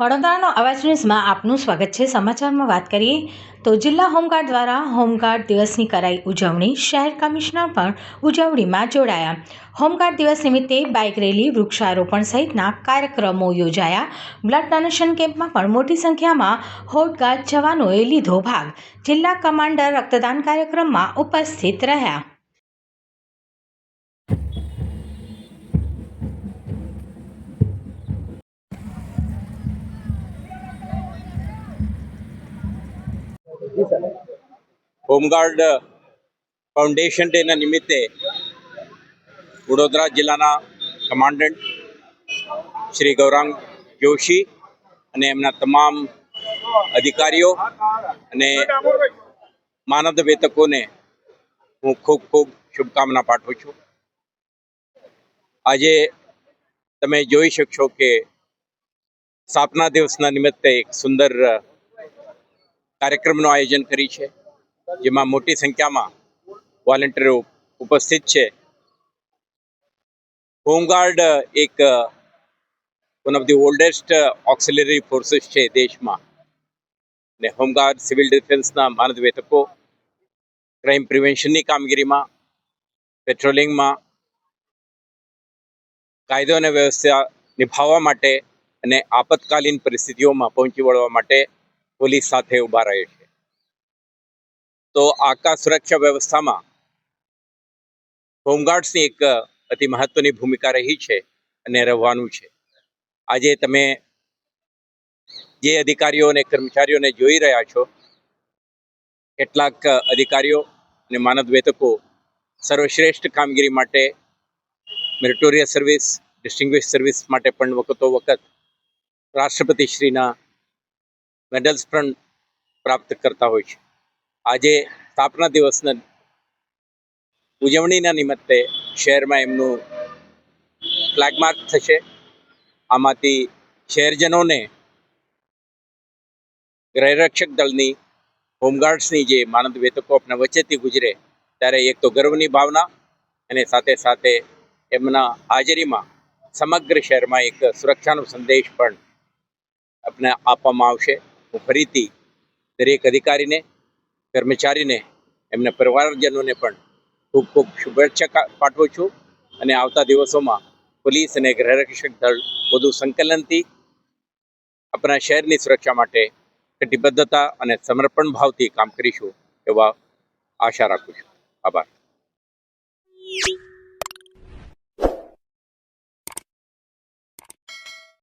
વડોદરાનો અવાજ ન્યૂઝમાં આપનું સ્વાગત છે. સમાચારમાં વાત કરીએ તો જિલ્લા હોમગાર્ડ દ્વારા હોમગાર્ડ દિવસની કરાઈ ઉજવણી શહેર કમિશનર પણ ઉજવણીમાં જોડાયા. હોમગાર્ડ દિવસ નિમિત્તે બાઇક રેલી, વૃક્ષારોપણ સહિતના કાર્યક્રમો યોજાયા. બ્લડ ડોનેશન કેમ્પમાં પણ મોટી સંખ્યામાં હોમગાર્ડ જવાનોએ લીધો ભાગ. જિલ્લા કમાન્ડર રક્તદાન કાર્યક્રમમાં ઉપસ્થિત રહ્યા. હોમગાર્ડ ફાઉન્ડેશન ડેના નિમિત્તે વડોદરા જિલ્લાના કમાન્ડન્ટ શ્રી ગૌરાંગ જોશી અને એમના તમામ અધિકારીઓ અને માનદ વેતકોને હું ખૂબ ખૂબ શુભકામના પાઠવું છું. આજે તમે જોઈ શકશો કે સ્થાપના દિવસના નિમિત્તે એક સુંદર કાર્યક્રમનું આયોજન કરી છે, જેમાં મોટી સંખ્યામાં વોલેન્ટિયરો ઉપસ્થિત છે. હોમગાર્ડ એક one of the oldest auxiliary forces છે દેશમાં. ને હોમગાર્ડ, સિવિલ ડિફેન્સના માનદ વેતકો ક્રાઇમ પ્રિવેન્શનની કામગીરીમાં, પેટ્રોલિંગમાં, કાયદો અને વ્યવસ્થા નિભાવવા માટે અને આપતકાલીન પરિસ્થિતિઓમાં પહોંચી વળવા માટે પોલીસ સાથે ઊભા રહે છે. તો આકાશ સુરક્ષા વ્યવસ્થામાં હોમગાર્ડ્સની એક અતિ મહત્વની ભૂમિકા રહી છે અને રહેવાનું છે. આજે તમે જે અધિકારીઓ અને કર્મચારીઓને જોઈ રહ્યા છો, કેટલાક અધિકારીઓ અને માનવ વેતકો સર્વશ્રેષ્ઠ કામગીરી માટે, મેરિટોરિયસ સર્વિસ, ડિસ્ટિંગ્વિશ સર્વિસ માટે પણ વખતો વખત રાષ્ટ્રપતિશ્રીના મેડલ્સ પણ પ્રાપ્ત કરતા હોય છે. આજે સ્થાપના દિવસના ઉજવણીના નિમિત્તે શહેરમાં એમનું ફ્લેગ માર્ક થશે. આમાંથી શહેરજનોને ગૃહરક્ષક દળની, હોમગાર્ડ્સની જે માનદ વેતકો આપણા વચ્ચેથી ગુજરે, ત્યારે એક તો ગર્વની ભાવના અને સાથે સાથે એમના હાજરીમાં સમગ્ર શહેરમાં એક સુરક્ષાનો સંદેશ પણ આપણે આપવામાં આવશે. ફરીથી દરેક અધિકારીને, કર્મચારીને, એમના પરિવારજનોને પણ ખૂબ ખૂબ શુભેચ્છા પાઠવું છું અને આવતા દિવસોમાં પોલીસ અને ગૃહરક્ષક દળ વધુ સંકલનથી આપણા શહેરની સુરક્ષા માટે કટિબદ્ધતા અને સમર્પણ ભાવથી કામ કરીશું એવા આશા રાખું છું. આભાર.